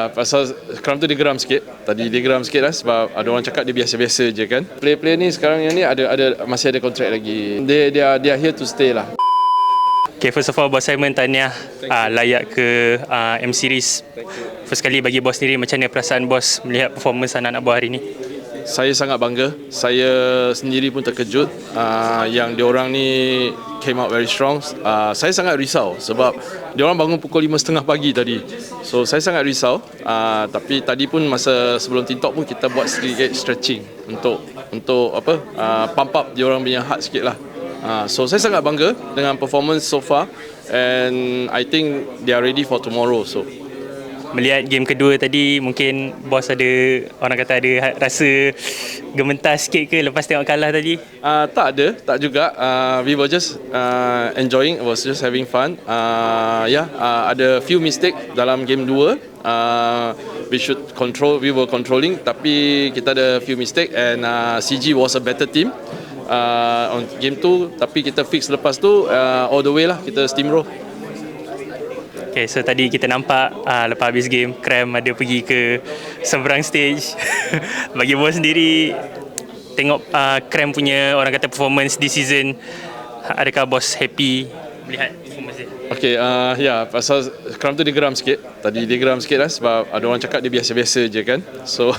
Uh, pasal Kram tu dia geram sikit. Tadi dia geram sikit lah sebab ada orang cakap dia biasa-biasa je kan. Player-player ni sekarang yang ni ada ada masih ada kontrak lagi. They they are, they are here to stay lah. Okay, first of all, Bos Simon tahniah uh, layak ke uh, M Series. First kali bagi Bos sendiri, macam mana perasaan Bos melihat performance anak-anak buah hari ni? Saya sangat bangga. Saya sendiri pun terkejut uh, yang diorang ni came out very strong. Uh, saya sangat risau sebab diorang bangun pukul 5.30 pagi tadi. So saya sangat risau. Uh, tapi tadi pun masa sebelum TikTok pun kita buat sedikit stretching untuk untuk apa uh, pump up diorang punya heart sikit lah. Uh, so saya sangat bangga dengan performance so far and I think they are ready for tomorrow. So Melihat game kedua tadi, mungkin Bos ada, orang kata ada ha- rasa gementar sikit ke lepas tengok kalah tadi? Uh, tak ada, tak juga. Uh, we were just uh, enjoying, was just having fun. Uh, yeah, uh, ada few mistake dalam game 2. Uh, we should control, we were controlling tapi kita ada few mistake and uh, CG was a better team. Uh, on game 2 tapi kita fix lepas tu uh, all the way lah kita steamroll. Okay, so tadi kita nampak uh, lepas habis game, Krem ada pergi ke seberang stage. bagi Bos sendiri, tengok uh, Krem punya orang kata performance this season, adakah Bos happy melihat performance dia? Okay, uh, ya, yeah, pasal Kram tu dia geram sikit. Tadi dia geram sikit lah sebab ada orang cakap dia biasa-biasa je kan. So,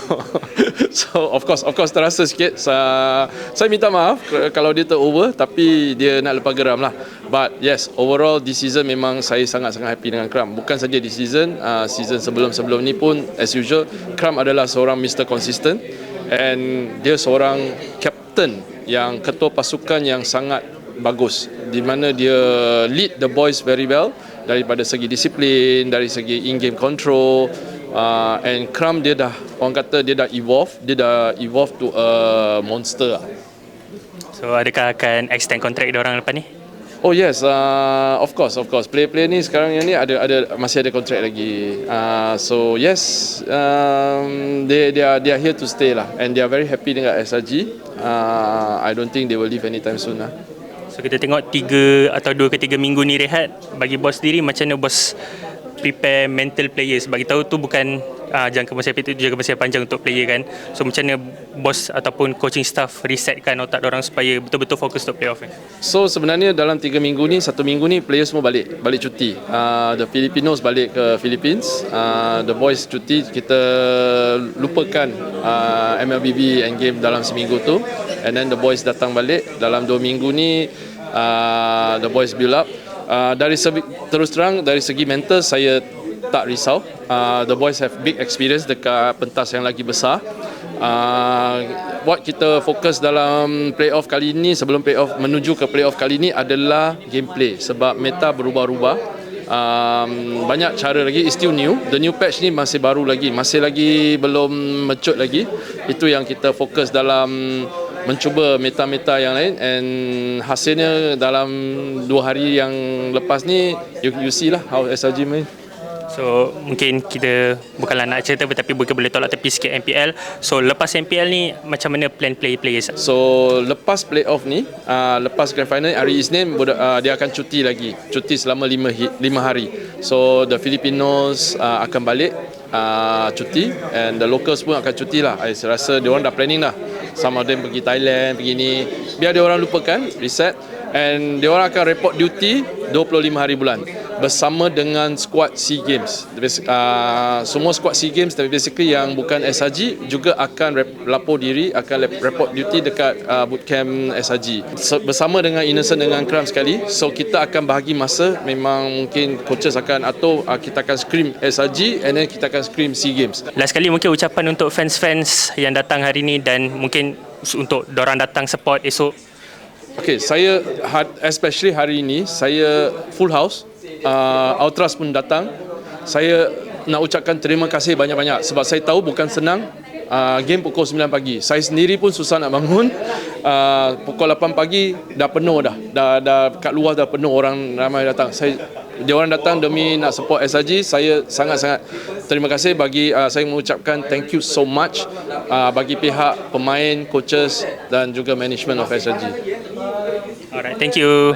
so of course, of course terasa sikit. Saya, saya minta maaf kalau dia over tapi dia nak lepas geram lah. But yes, overall this season memang saya sangat-sangat happy dengan Kram. Bukan saja di season, uh, season sebelum-sebelum ni pun as usual, Kram adalah seorang Mr. Consistent and dia seorang captain yang ketua pasukan yang sangat bagus di mana dia lead the boys very well daripada segi disiplin dari segi in game control uh, and Kram dia dah orang kata dia dah evolve dia dah evolve to a monster lah. So adakah akan extend kontrak dia orang lepas ni? Oh yes, uh, of course, of course. Player-player ni sekarang ni ada ada masih ada kontrak lagi. Uh, so yes, um, they they are they are here to stay lah, and they are very happy dengan SRG. Uh, I don't think they will leave anytime soon lah. So kita tengok tiga atau dua ke tiga minggu ni rehat bagi bos sendiri macam mana bos prepare mental players bagi tahu tu bukan uh, jangka masa itu jangka masa panjang untuk player kan so macam mana bos ataupun coaching staff resetkan otak orang supaya betul-betul fokus untuk playoff ni So sebenarnya dalam tiga minggu ni, satu minggu ni player semua balik, balik cuti. Uh, the Filipinos balik ke Philippines, uh, the boys cuti. Kita lupakan uh, MLBB and game dalam seminggu tu, and then the boys datang balik dalam dua minggu ni. Uh, the boys build up. Uh, dari segi, terus terang dari segi mental saya tak risau. Uh, the boys have big experience dekat pentas yang lagi besar. Uh, what kita fokus dalam playoff kali ini sebelum playoff menuju ke playoff kali ini adalah gameplay sebab meta berubah-ubah. Um, banyak cara lagi is still new the new patch ni masih baru lagi masih lagi belum mature lagi itu yang kita fokus dalam mencuba meta-meta yang lain and hasilnya dalam dua hari yang lepas ni you, you see lah how SRG main So mungkin kita bukanlah nak cerita tetapi bukan boleh tolak tepi sikit MPL. So lepas MPL ni macam mana plan play players? So lepas playoff ni, uh, lepas grand final hari Isnin uh, dia akan cuti lagi. Cuti selama 5 5 hari. So the Filipinos uh, akan balik uh, cuti and the locals pun akan cuti lah. Saya rasa dia orang dah planning dah. Of them pergi Thailand, pergi ni. Biar dia orang lupakan, reset and dia orang akan report duty 25 hari bulan bersama dengan squad SEA Games. Uh, semua squad SEA Games tapi basically yang bukan SRG juga akan rep- lapor diri akan report duty dekat uh, bootcamp SRG. So, bersama dengan Innocent dengan Kram sekali. So kita akan bahagi masa memang mungkin coaches akan atau uh, kita akan scream SRG and then kita akan scream SEA Games. Last kali mungkin ucapan untuk fans-fans yang datang hari ini dan mungkin untuk dorang datang support esok Okay, saya especially hari ini saya full house. Uh, Ultras pun datang. Saya nak ucapkan terima kasih banyak-banyak sebab saya tahu bukan senang uh, game pukul 9 pagi. Saya sendiri pun susah nak bangun. Uh, pukul 8 pagi dah penuh dah. Dah dah kat luar dah penuh orang ramai datang. Saya dia orang datang demi nak support SRG. Saya sangat-sangat terima kasih bagi uh, saya mengucapkan thank you so much uh, bagi pihak pemain, coaches dan juga management of SRG. Alright, thank you.